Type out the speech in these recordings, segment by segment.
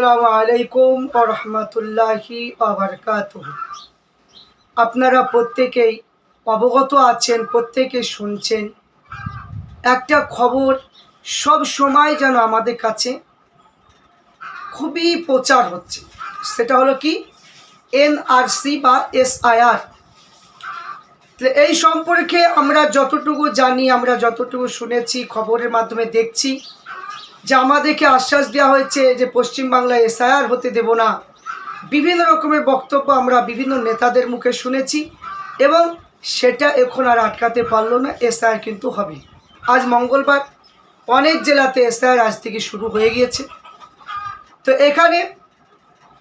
আসসালামু আলাইকুম রহমতুল্লাহি আবরকাত আপনারা প্রত্যেকেই অবগত আছেন প্রত্যেকে শুনছেন। একটা খবর সব সময় যেন আমাদের কাছে খুবই প্রচার হচ্ছে। সেটা হলো কি? এনআরসি বা এসআইআর। এই সম্পর্কে আমরা যতটুকু জানি, আমরা যতটুকু শুনেছি, খবরের মাধ্যমে দেখছি যে আমাদেরকে আশ্বাস দেওয়া হয়েছে যে পশ্চিমবাংলায় এসআইআর হতে দেব না। বিভিন্ন রকমের বক্তব্য আমরা বিভিন্ন নেতাদের মুখে শুনেছি এবং সেটা এখন আর আটকাতে পারল না, এসআইআর কিন্তু হবে। আজ মঙ্গলবার অনেক জেলাতে এসআইআর আজ থেকে শুরু হয়ে গিয়েছে। তো এখানে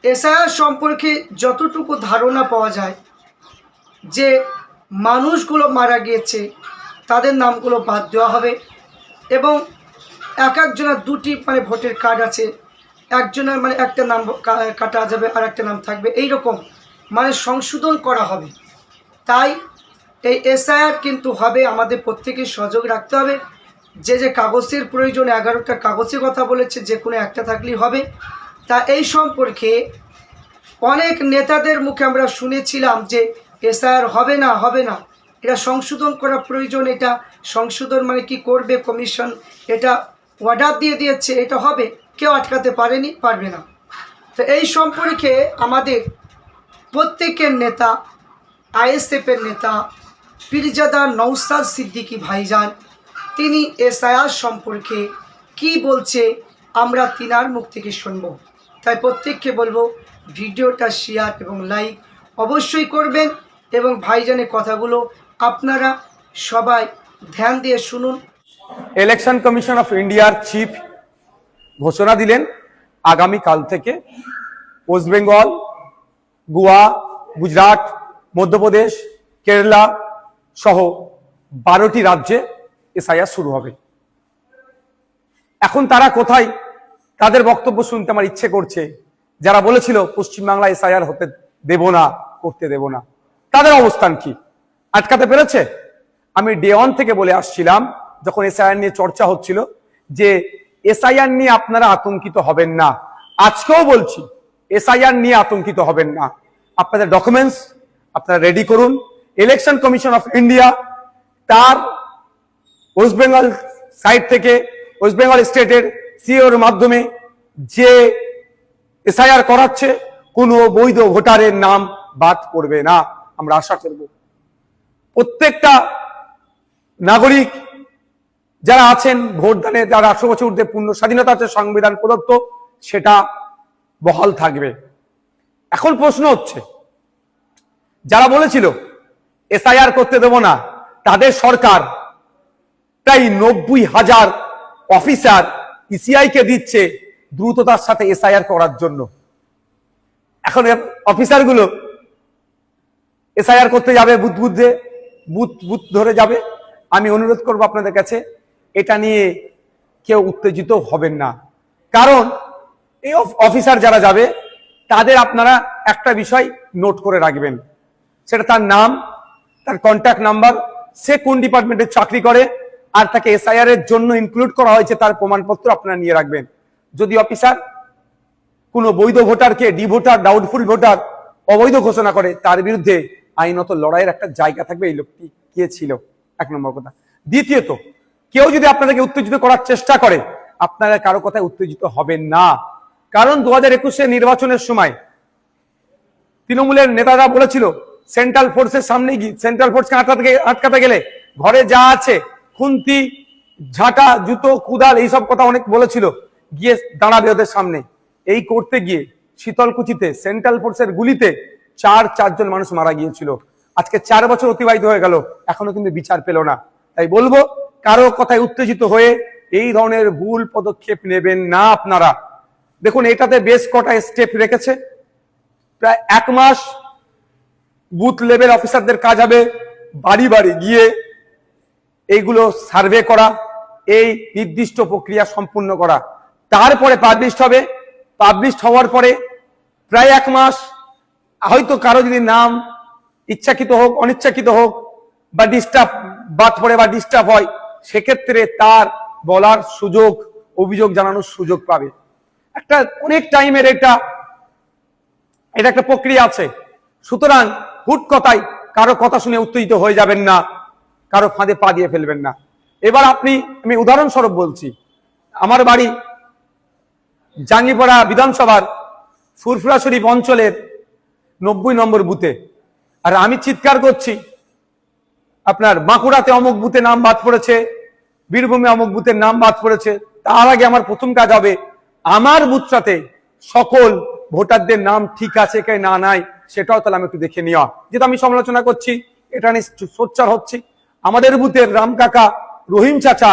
এসআইআর সম্পর্কে যতটুকু ধারণা পাওয়া যায় যে মানুষগুলো মারা গিয়েছে, তাদের নামগুলো বাদ দেওয়া হবে এবং এক একজনের দুটি মানে ভোটের কার্ড আছে। একজনের মানে একটা নাম কাটা যাবে আর একটা নাম থাকবে। এই রকম মানে সংশোধন করা হবে। তাই এই এসআইআর কিন্তু হবে, আমাদের প্রত্যেকের সহযোগ রাখতে হবে। যে যে কাগজের প্রয়োজন, এগারোটা কাগজের কথা বলেছে, যে কোনো একটা থাকলেই হবে। তা এই সম্পর্কে অনেক নেতাদের মুখে আমরা শুনেছিলাম যে এসআইআর হবে না হবে না। এটা সংশোধন করা প্রয়োজন, এটা সংশোধন মানে কি করবে কমিশন, এটা অর্ডার দিয়ে দিয়েছে, এটা হবে। কেউ আটকাতে পারেনি, পারবে না। তো এই সম্পর্কে আমাদের প্রত্যেকের নেতা, আইএসএফের নেতা, পিরজাদা নৌসাদ সিদ্দিকী ভাইজান, তিনি এসআইআর সম্পর্কে কি বলছে, আমরা তিনার মুখ থেকে শুনব। তাই প্রত্যেককে বলব, ভিডিওটা শেয়ার এবং লাইক অবশ্যই করবেন এবং ভাইজানের কথাগুলো আপনারা সবাই ধ্যান দিয়ে শুনুন। ইলেকশন কমিশন অফ ইন্ডিয়ার চিফ ঘোষণা দিলেন আগামী কাল থেকে ওয়েস্ট বেঙ্গল গোয়া গুজরাট মধ্যপ্রদেশ কেরালা সহ বারোটি রাজ্যে এসআইআর শুরু হবে। এখন তারা কোথায়? তাদের বক্তব্য শুনতে আমার ইচ্ছে করছে। যারা বলেছিল পশ্চিমবাংলা এসআইআর হতে দেব না, করতে দেব না। তাদের অবস্থান কি? আটকাতে পেরেছে? আমি ডে ওয়ান থেকে বলে আসছিলাম যখন এসআইআর নিয়ে চর্চা হচ্ছিল যে এসআইআর নিয়ে আপনারা আতঙ্কিত হবেন না। আজকেও বলছি, এসআইআর নিয়ে আতঙ্কিত হবেন না। আপনাদের ডকুমেন্টস আপনারা রেডি করুন। ইলেকশন কমিশন অফ ইন্ডিয়া তার ওয়েস্ট বেঙ্গল সাইড থেকে ওয়েস্ট বেঙ্গল স্টেটের সিওর মাধ্যমে যে এসআইআর করাচ্ছে, কোনো বৈধ ভোটারের নাম বাদ পড়বে না। আমরা আশা করব প্রত্যেকটা নাগরিক যারা আছেন, ভোটদানে যারা আঠারো বছর ঊর্ধ্বে পূর্ণ স্বাধীনতা আছে, সংবিধান প্রদত্ত, সেটা বহাল থাকবে। এখন প্রশ্ন হচ্ছে, যারা বলেছিল, এসআইআর করতে দেব না, তাদের সরকার প্রায় নব্বই হাজার অফিসার ইসিআই কে দিচ্ছে দ্রুততার সাথে এসআইআর করার জন্য। এখন অফিসারগুলো এসআইআর করতে যাবে, বুথ বুথে, বুথ বুথ ধরে যাবে। আমি অনুরোধ করব আপনাদের কাছে এটা নিয়ে কেউ উত্তেজিত হবেন না। কারণ এই অফ- অফিসার যারা যাবে, তাদের আপনারা একটা বিষয় নোট করে রাখবেন। সেটা তার নাম, তার কন্ট্যাক্ট নাম্বার সে কোন ডিপার্টমেন্টে চাকরি করে, আর তাকে এসআইআর এর জন্য ইনক্লুড করা হয়েছে তার প্রমাণপত্র আপনারা নিয়ে রাখবেন। যদি অফিসার কোনো বৈধ ভোটারকে ডি ভোটার ডাউটফুল ভোটার অবৈধ ঘোষণা করে, তার বিরুদ্ধে আইনত লড়াইয়ের একটা জায়গা থাকবে, এই লোকটি কে ছিল? এক নম্বর কথা। দ্বিতীয়ত কেউ যদি আপনাদেরকে উত্তেজিত করার চেষ্টা করে, আপনারা কারও কথায় উত্তেজিত হবেন না। কারণ দু হাজার একুশে নির্বাচনের সময় তৃণমূলের নেতারা বলেছিল সেন্ট্রাল ফোর্সের সামনে গিয়ে সেন্ট্রাল ফোর্সকে আটকাতে আটকাতে গেলে ঘরে যা আছে, খুন্তি, ঝাঁটা, জুতো, কুদাল এইসব কথা অনেক বলেছিল, গিয়ে দাঁড়াবে ওদের সামনে। এই করতে গিয়ে শীতলকুচিতে সেন্ট্রাল ফোর্সের গুলিতে চার, চারজন মানুষ মারা গিয়েছিল। আজকে চার বছর অতিবাহিত হয়ে গেল, এখনও কিন্তু বিচার পেল না। তাই বলব কারও কথায় উত্তেজিত হয়ে এই ধরনের ভুল পদক্ষেপ নেবেন না আপনারা। দেখুন, এটাতে বেশ কটা স্টেপ রেখেছে। প্রায় এক মাস বুথ লেভেল অফিসারদের কাজ হবে, বাড়ি বাড়ি গিয়ে এইগুলো সার্ভে করা, এই নির্দিষ্ট প্রক্রিয়া সম্পূর্ণ করা। তারপরে পাবলিশ হবে। পাবলিশ হওয়ার পরে প্রায় এক মাস হয়তো কারও যদি নাম ইচ্ছাকৃত হোক, অনিচ্ছাকৃত হোক বা ডিস্টার্ব বাদ পড়ে বা ডিস্টার্ব হয় সেক্ষেত্রে তার বলার সুযোগ, অভিযোগ জানানোর সুযোগ পাবে। একটা অনেক টাইমের এটা এটা একটা প্রক্রিয়া আছে। সুতরাং হুট কথায় কারও কথা শুনে উত্তেজিত হয়ে যাবেন না, কারও ফাঁদে পা দিয়ে ফেলবেন না। এবার আপনি, আমি উদাহরণস্বরূপ বলছি, আমার বাড়ি জাঙ্গিপাড়া বিধানসভার ফুরফুরা শরীফ অঞ্চলের নব্বই নম্বর বুথে। আর আমি চিৎকার করছি আপনার বাঁকুড়াতে অমুক বুথে নাম বাদ পড়েছে, বীরভূমে অমুক বুথের নাম বাদ পড়েছে, তার আগে আমার প্রথম কাজ হবে আমার বুথটাতে সকল ভোটারদের নাম ঠিক আছে কে না নাই সেটাও তাহলে আমি একটু দেখে নেওয়া। যেহেতু আমি সমালোচনা করছি, এটা নিয়ে সোচ্চার হচ্ছি। আমাদের বুথের রাম কাকা, রহিম চাচা,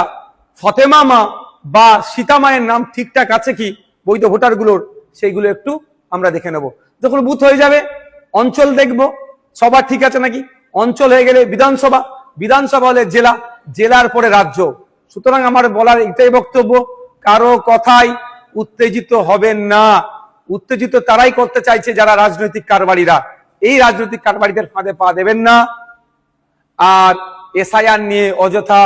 ফতেমা মা বা সীতা মায়ের নাম ঠিকঠাক আছে কি বৈধ ভোটারগুলোর, সেইগুলো একটু আমরা দেখে নেব। যখন বুথ হয়ে যাবে, অঞ্চল দেখব, সবার ঠিক আছে নাকি? অঞ্চল হয়ে গেলে বিধানসভা। বিধানসভা হলে জেলা, জেলার পরে রাজ্য। সুতরাং আমার বলার এটাই বক্তব্য, কারও কথাই উত্তেজিত হবেন না। উত্তেজিত তারাই করতে চাইছে যারা রাজনৈতিক কারবারিরা। এই রাজনৈতিক কারবারিদের ফাঁদে পা দেবেন না। আর এসআইআর নিয়ে অযথা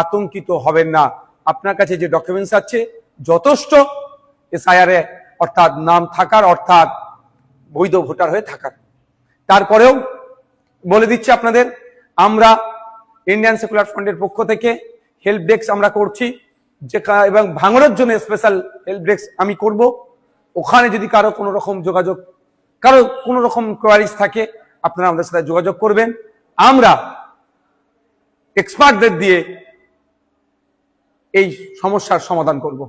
আতঙ্কিত হবেন না। আপনার কাছে যে ডকুমেন্টস আছে, যথেষ্ট এসআইআর অর্থাৎ নাম থাকার অর্থাৎ বৈধ ভোটার হয়ে থাকার। তারপরেও বলে দিচ্ছি আপনাদের, আমরা ইন্ডিয়ান সেকুলার ফ্রন্টের পক্ষ থেকে হেল্প ডেস্ক আমরা করছি, যে এবং ভাঙড়ের জন্য স্পেশাল হেল্প ডেস্ক আমি করব। ওখানে যদি কারও কোনো রকম যোগাযোগ, কারও কোনো রকম কোয়ারিজ থাকে, আপনারা আমাদের সাথে যোগাযোগ করবেন। আমরা এক্সপার্টদের দিয়ে এই সমস্যার সমাধান করব।